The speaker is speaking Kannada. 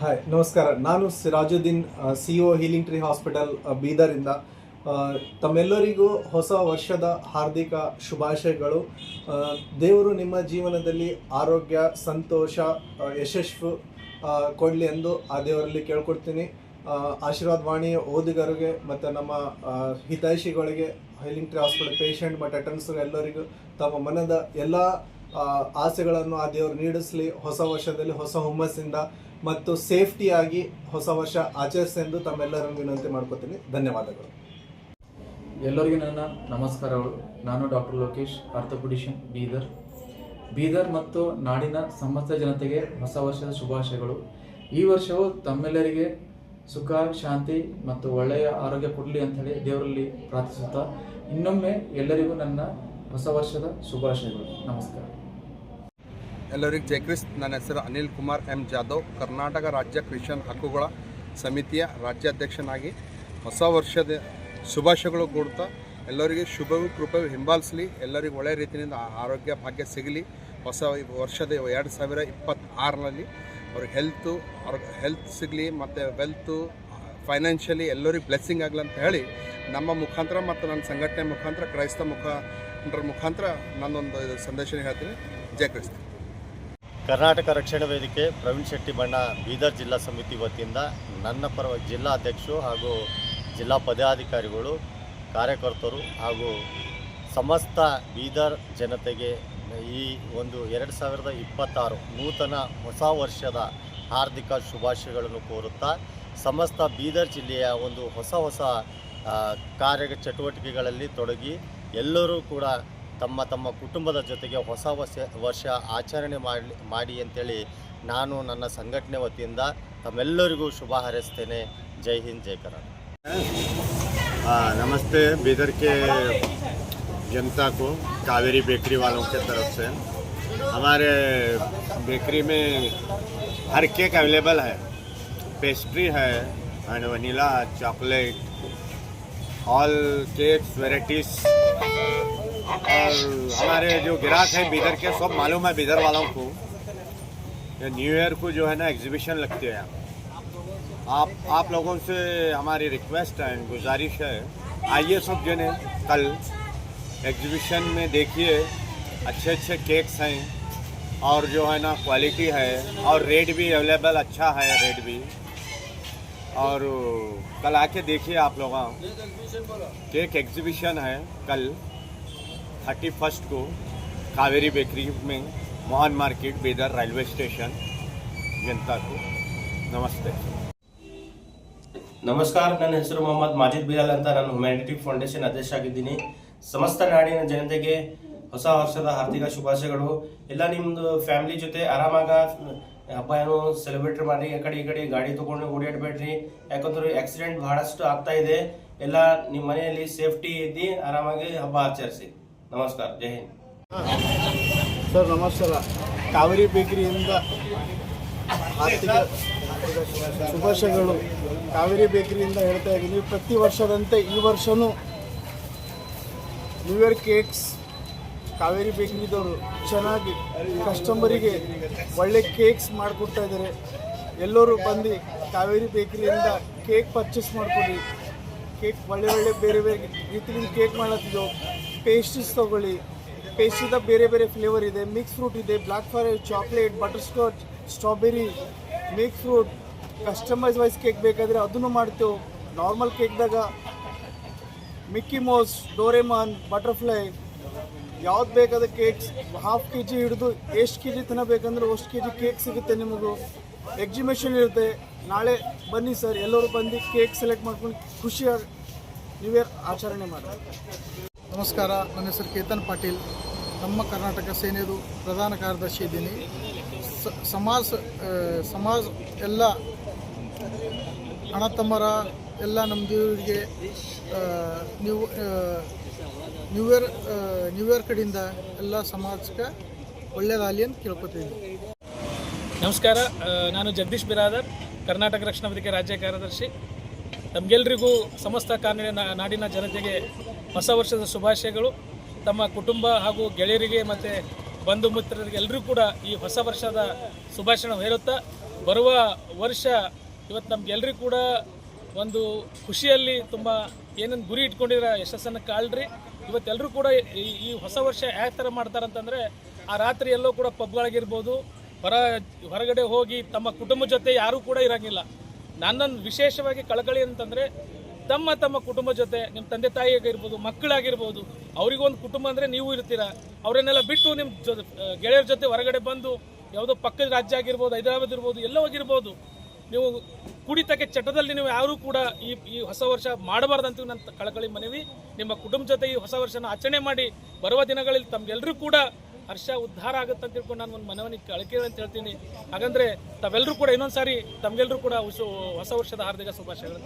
ಹಾಯ್ ನಮಸ್ಕಾರ. ನಾನು Sirajuddin CO healing tree hospital ಬೀದರಿಂದ ತಮ್ಮೆಲ್ಲರಿಗೂ ಹೊಸ ವರ್ಷದ ಹಾರ್ದಿಕ ಶುಭಾಶಯಗಳು. ದೇವರು ನಿಮ್ಮ ಜೀವನದಲ್ಲಿ ಆರೋಗ್ಯ ಸಂತೋಷ ಯಶಸ್ಸು ಕೊಡಲಿ ಎಂದು ಆ ದೇವರಲ್ಲಿ ಕೇಳ್ಕೊಡ್ತೀನಿ. ಆ, ಆಶೀರ್ವಾದ ವಾಣಿಯ ಓದುಗರಿಗೆ ಮತ್ತು ನಮ್ಮ ಹಿತೈಷಿಗಳಿಗೆ ಹೀಲಿಂಗ್ ಟ್ರೀ ಹಾಸ್ಪಿಟಲ್ ಪೇಷಂಟ್ ಮತ್ತು ಅಟೆಂಡ್ಸ್ ಎಲ್ಲರಿಗೂ ತಮ್ಮ ಮನದ ಎಲ್ಲ ಆಸೆಗಳನ್ನು ಆ ದೇವರು ನೀಡಿಸಲಿ. ಹೊಸ ವರ್ಷದಲ್ಲಿ ಹೊಸ ಹುಮ್ಮಸ್ಸಿಂದ ಮತ್ತು ಸೇಫ್ಟಿಯಾಗಿ ಹೊಸ ವರ್ಷ ಆಚರಿಸೆಂದು ತಮ್ಮೆಲ್ಲರನ್ನು ವಿನಂತಿ ಮಾಡ್ಕೋತೀನಿ. ಧನ್ಯವಾದಗಳು. ಎಲ್ಲರಿಗೂ ನನ್ನ ನಮಸ್ಕಾರಗಳು. ನಾನು ಡಾಕ್ಟರ್ ಲೋಕೇಶ್ ಆರ್ಥೋಪಿಡಿಷನ್ ಬೀದರ್. ಬೀದರ್ ಮತ್ತು ನಾಡಿನ ಸಮಸ್ತ ಜನತೆಗೆ ಹೊಸ ವರ್ಷದ ಶುಭಾಶಯಗಳು. ಈ ವರ್ಷವು ತಮ್ಮೆಲ್ಲರಿಗೆ ಸುಖ, ಶಾಂತಿ ಮತ್ತು ಒಳ್ಳೆಯ ಆರೋಗ್ಯ ಕೊಡಲಿ ಹೇಳಿ ದೇವರಲ್ಲಿ ಪ್ರಾರ್ಥಿಸುತ್ತಾ ಇನ್ನೊಮ್ಮೆ ಎಲ್ಲರಿಗೂ ನನ್ನ ಹೊಸ ವರ್ಷದ ಶುಭಾಶಯಗಳು. ನಮಸ್ಕಾರ. ಎಲ್ಲರಿಗೂ ಜೈ ಕ್ರಿಸ್ತ್. ನನ್ನ ಹೆಸರು ಅನಿಲ್ ಕುಮಾರ್ ಎಂ ಜಾಧವ್. ಕರ್ನಾಟಕ ರಾಜ್ಯ ಕ್ರಿಶ್ಚಿಯನ್ ಹಕ್ಕುಗಳ ಸಮಿತಿಯ ರಾಜ್ಯಾಧ್ಯಕ್ಷನಾಗಿ ಹೊಸ ವರ್ಷದ ಶುಭಾಶಯಗಳು ಕೊಡ್ತಾ ಎಲ್ಲರಿಗೆ ಶುಭವೂ ಕೃಪೆಯೂ ಹಿಂಬಾಲಿಸಲಿ. ಎಲ್ಲರಿಗೂ ಒಳ್ಳೆಯ ರೀತಿಯಿಂದ ಆರೋಗ್ಯ, ಭಾಗ್ಯ ಸಿಗಲಿ. ಹೊಸ ವರ್ಷದ ಎರಡು ಸಾವಿರ ಇಪ್ಪತ್ತಾರರಲ್ಲಿ ಅವ್ರಿಗೆ ಹೆಲ್ತು ಅವ್ರ ಹೆಲ್ತ್ ಸಿಗಲಿ ಮತ್ತು ವೆಲ್ತು ಫೈನಾನ್ಷಿಯಲಿ ಎಲ್ಲರಿಗೂ ಬ್ಲೆಸ್ಸಿಂಗ್ ಆಗಲಿ ಅಂತ ಹೇಳಿ ನಮ್ಮ ಮುಖಾಂತರ ಮತ್ತು ನನ್ನ ಸಂಘಟನೆ ಮುಖಾಂತರ, ಕ್ರೈಸ್ತ ಮುಖಾಂತರ ಮುಖಾಂತರ ನಾನೊಂದು ಇದು ಸಂದೇಶ ಹೇಳ್ತೀನಿ. ಜಯ ಕ್ರಿಸ್ತ. ಕರ್ನಾಟಕ ರಕ್ಷಣಾ ವೇದಿಕೆ ಪ್ರವೀಣ್ ಶೆಟ್ಟಿ ಬಣ್ಣ ಬೀದರ್ ಜಿಲ್ಲಾ ಸಮಿತಿ ವತಿಯಿಂದ ನನ್ನ ಪರವಾಗಿ ಜಿಲ್ಲಾ ಅಧ್ಯಕ್ಷರು ಹಾಗೂ ಜಿಲ್ಲಾ ಪದಾಧಿಕಾರಿಗಳು, ಕಾರ್ಯಕರ್ತರು ಹಾಗೂ ಸಮಸ್ತ ಬೀದರ್ ಜನತೆಗೆ ಈ ಒಂದು ಎರಡು ಸಾವಿರದ ಇಪ್ಪತ್ತಾರು ನೂತನ ಹೊಸ ವರ್ಷದ ಹಾರ್ದಿಕ ಶುಭಾಶಯಗಳನ್ನು ಕೋರುತ್ತಾ, ಸಮಸ್ತ ಬೀದರ್ ಜಿಲ್ಲೆಯ ಒಂದು ಹೊಸ ಹೊಸ ಕಾರ್ಯ ಚಟುವಟಿಕೆಗಳಲ್ಲಿ ತೊಡಗಿ ಎಲ್ಲರೂ ಕೂಡ ತಮ್ಮ ತಮ್ಮ ಕುಟುಂಬದ ಜೊತೆಗೆ ಹೊಸ ವರ್ಷ ವರ್ಷ ಆಚರಣೆ ಮಾಡಲಿ ಮಾಡಿ ಅಂತೇಳಿ ನಾನು ನನ್ನ ಸಂಘಟನೆ ವತಿಯಿಂದ ತಮ್ಮೆಲ್ಲರಿಗೂ ಶುಭ ಹಾರೈಸ್ತೇನೆ ಜೈ ಹಿಂದ್ ಜೈ ಕರ್ನಾಟಕ नमस्ते बीदर के जनता को कावेरी बेकरी वालों के तरफ से हमारे बेकरी में हर केक अवेलेबल है पेस्ट्री है and vanilla chocolate all cakes varieties और हमारे जो ग्राहक हैं, बीदर के, सब मालूम है बिदर वालों को। न्यू ईयर को जो है ना एग्जीबिशन लगती है। आप आप लोगों से हमारी रिक्वेस्ट है, गुजारिश है। आइए सब जने कल एग्जीबिशन में देखिए अच्छे अच्छे केक्स हैं और जो है ना क्वालिटी है और रेट भी अवेलेबल अच्छा है रेट भी। और कल आके देखिए आप लोग। केक एग्जीबिशन है कल। थर्टी फर्स्ट को कावेरी बेकरी में Mohan market Bidar railway station जनता को नमस्ते ನಮಸ್ಕಾರ ನನ್ನ ಹೆಸರು ಮೊಹಮ್ಮದ್ ಮಾಜಿದ್ ಬಿಲಾಲ್ ಅಂತ ನಾನು ಹ್ಯುಮ್ಯಾನಿಟಿ ಫೌಂಡೇಶನ್ ಅಧ್ಯಕ್ಷ ಆಗಿದ್ದೀನಿ ಸಮಸ್ತ ನಾಡಿನ ಜನತೆಗೆ ಹೊಸ ವರ್ಷದ ಹಾರ್ದಿಕ ಶುಭಾಶಯಗಳು ಎಲ್ಲ ನಿಮ್ಮದು ಫ್ಯಾಮಿಲಿ ಜೊತೆ ಆರಾಮಾಗ ಹಬ್ಬ ಏನು ಸೆಲೆಬ್ರೇಟ್ ಮಾಡಿ ಆ ಕಡೆ ಈ ಕಡೆ ಗಾಡಿ ತಗೊಂಡು ಓಡಾಡಬೇಡ್ರಿ ಯಾಕಂದ್ರೆ ಆಕ್ಸಿಡೆಂಟ್ ಬಹಳಷ್ಟು ಆಗ್ತಾ ಇದೆ ಎಲ್ಲ ನಿಮ್ಮ ಮನೆಯಲ್ಲಿ ಸೇಫ್ಟಿ ಇದ್ದು ಆರಾಮಾಗಿ ಹಬ್ಬ ಆಚರಿಸಿ ನಮಸ್ಕಾರ ಜೈ ಹಿಂದ್. ಸರ್ ನಮಸ್ಕಾರ. ಕಾವೇರಿ ಬೇಕರಿಯಿಂದ ಆರ್ಥಿಕ ಶುಭಾಶಯಗಳು. ಕಾವೇರಿ ಬೇಕರಿಯಿಂದ ಹೇಳ್ತಾ ಇದ್ದೀನಿ ಪ್ರತಿ ವರ್ಷದಂತೆ ಈ ವರ್ಷನೂ ನ್ಯೂ ಇಯರ್ ಕೇಕ್ಸ್ ಕಾವೇರಿ ಬೇಕರಿದವರು ಚೆನ್ನಾಗಿ ಕಸ್ಟಮರಿಗೆ ಒಳ್ಳೆ ಕೇಕ್ಸ್ ಮಾಡಿಕೊಡ್ತಾ ಇದ್ದಾರೆ. ಎಲ್ಲರೂ ಬಂದು ಕಾವೇರಿ ಬೇಕರಿಯಿಂದ ಕೇಕ್ ಪರ್ಚೇಸ್ ಮಾಡ್ಕೊಳ್ಳಿ ಕೇಕ್ ಒಳ್ಳೆ ಒಳ್ಳೆ ಬೇರೆ ಬೇರೆ ರೀತಿಯಿಂದ ಕೇಕ್ ಮಾಡತ್ತಿದ್ದೆವು ಪೇಸ್ಟ್ರೀಸ್ ತೊಗೊಳ್ಳಿ. ಪೇಸ್ಟ್ರಿದ ಬೇರೆ ಬೇರೆ ಫ್ಲೇವರ್ ಇದೆ. ಮಿಕ್ಸ್ ಫ್ರೂಟ್ ಇದೆ. Black forest chocolate butterscotch strawberry mix fruit customise wise cake ಬೇಕಾದರೆ ಅದನ್ನು ಮಾಡ್ತೇವೆ. ನಾರ್ಮಲ್ ಕೇಕ್ದಾಗ ಮಿಕ್ಕಿ ಮೌಸ್ ಡೋರೆಮಾನ್ ಬಟರ್ಫ್ಲೈ ಯಾವ್ದು ಬೇಕಾದ ಕೇಕ್ಸ್ ಹಾಫ್ ಕೆ ಜಿ ಹಿಡಿದು ಎಷ್ಟು ಕೆ ಜಿ ತನಕ ಬೇಕಂದ್ರೆ ಅಷ್ಟು ಕೆ ಜಿ ಕೇಕ್ ಸಿಗುತ್ತೆ ನಿಮಗೂ. ಎಕ್ಸಿಬಿಷನ್ ಇರುತ್ತೆ. ನಾಳೆ ಬನ್ನಿ ಸರ್ ಎಲ್ಲರೂ ಬಂದು ಕೇಕ್ ಸೆಲೆಕ್ಟ್ ಮಾಡ್ಕೊಂಡು ಖುಷಿಯಾಗಿ ನ್ಯೂ ಆಚರಣೆ ಮಾಡಿ ನಮಸ್ಕಾರ, ನನ್ನ ಹೆಸರು ಕೇತನ್ ಪಾಟೀಲ್. ನಮ್ಮ ಕರ್ನಾಟಕ ಸೇನೆಯದು ಪ್ರಧಾನ ಕಾರ್ಯದರ್ಶಿ ಇದ್ದೀನಿ. ಸಮಾಜ ಸಮಾಜ ಎಲ್ಲ, ಅಣ್ಣ ತಮ್ಮರ ಎಲ್ಲ ನಮ್ಮ ದೇವರಿಗೆ new new year new year ಕಡೆಯಿಂದ ಎಲ್ಲ ಸಮಾಜಕ್ಕೆ ಒಳ್ಳೆಯದಾಗಲಿ ಅಂತ ಕೇಳ್ಕೊತೀನಿ ನಮಸ್ಕಾರ ನಾನು ಜಗದೀಶ್ ಬಿರಾದರ್, ಕರ್ನಾಟಕ ರಕ್ಷಣಾ ವೇದಿಕೆ ರಾಜ್ಯ ಕಾರ್ಯದರ್ಶಿ. ನಮಗೆಲ್ರಿಗೂ ಸಮಸ್ತ ಕಾನೂನಿನ ನಾಡಿನ ಜನತೆಗೆ ಹೊಸ ವರ್ಷದ ಶುಭಾಶಯಗಳು. ತಮ್ಮ ಕುಟುಂಬ ಹಾಗೂ ಗೆಳೆಯರಿಗೆ ಮತ್ತು ಬಂಧು ಮಿತ್ರರಿಗೆ ಎಲ್ಲರೂ ಕೂಡ ಈ ಹೊಸ ವರ್ಷದ ಶುಭಾಶಯ ಹೇರುತ್ತಾ ಬರುವ ವರ್ಷ ಇವತ್ತು ನಮ್ಗೆಲ್ಲರಿಗೂ ಕೂಡ ಒಂದು ಖುಷಿಯಲ್ಲಿ ತುಂಬ ಏನೇನು ಗುರಿ ಇಟ್ಕೊಂಡಿರೋ ಯಶಸ್ಸನ್ನು ಕಾಳ್ರಿ. ಇವತ್ತೆಲ್ಲರೂ ಕೂಡ ಈ ಈ ಹೊಸ ವರ್ಷ ಯಾವ ಥರ ಮಾಡ್ತಾರೆ ಅಂತಂದರೆ ಆ ರಾತ್ರಿ ಎಲ್ಲೋ ಕೂಡ ಪಬ್ಗಳಾಗಿರ್ಬೋದು ಹೊರ, ಹೊರಗಡೆ ಹೋಗಿ ತಮ್ಮ ಕುಟುಂಬ ಜೊತೆ ಯಾರೂ ಕೂಡ ಇರೋಂಗಿಲ್ಲ. ನನ್ನನ್ನು ವಿಶೇಷವಾಗಿ ಕಳಕಳಿ ಅಂತಂದರೆ ತಮ್ಮ ತಮ್ಮ ಕುಟುಂಬ ಜೊತೆ ನಿಮ್ಮ ತಂದೆ ತಾಯಿಯಾಗಿರ್ಬೋದು ಮಕ್ಕಳಾಗಿರ್ಬೋದು, ಅವರಿಗೊಂದು ಕುಟುಂಬ ಅಂದರೆ ನೀವು ಇರ್ತೀರಾ. ಅವರನ್ನೆಲ್ಲ ಬಿಟ್ಟು ನಿಮ್ಮ ಜೊ ಗೆಳೆಯರ ಜೊತೆ ಹೊರಗಡೆ ಬಂದು ಯಾವುದೋ ಪಕ್ಕದ ರಾಜ್ಯ ಆಗಿರ್ಬೋದು, ಹೈದರಾಬಾದ್ ಇರ್ಬೋದು, ಎಲ್ಲೋ ಹೋಗಿರ್ಬೋದು. ನೀವು ಕುಡಿತಕ್ಕೆ ಚಟದಲ್ಲಿ ನೀವು ಯಾರೂ ಕೂಡ ಈ ಈ ಹೊಸ ವರ್ಷ ಮಾಡಬಾರ್ದಂತ ನನ್ನ ಕಳಕಳಿ ಮನವಿ. ನಿಮ್ಮ ಕುಟುಂಬ ಜೊತೆ ಈ ಹೊಸ ವರ್ಷನ ಆಚರಣೆ ಮಾಡಿ, ಬರುವ ದಿನಗಳಲ್ಲಿ ತಮಗೆಲ್ಲರೂ ಕೂಡ ಹರ್ಷ ಉದ್ಧಾರ ಆಗುತ್ತೆ ಅಂತ ತಿಳ್ಕೊಂಡು ನಾನು ಒಂದು ಮನವನಿ ಕಳಕಳಿ ಅಂತ ಹೇಳ್ತೀನಿ. ಹಾಗಂದ್ರೆ ತಾವೆಲ್ಲರೂ ಕೂಡ ಇನ್ನೊಂದು ಸಾರಿ ತಮಗೆಲ್ಲರೂ ಕೂಡ ಹೊಸ ವರ್ಷದ ಹಾರ್ದಿಕ ಶುಭಾಶಯಗಳು.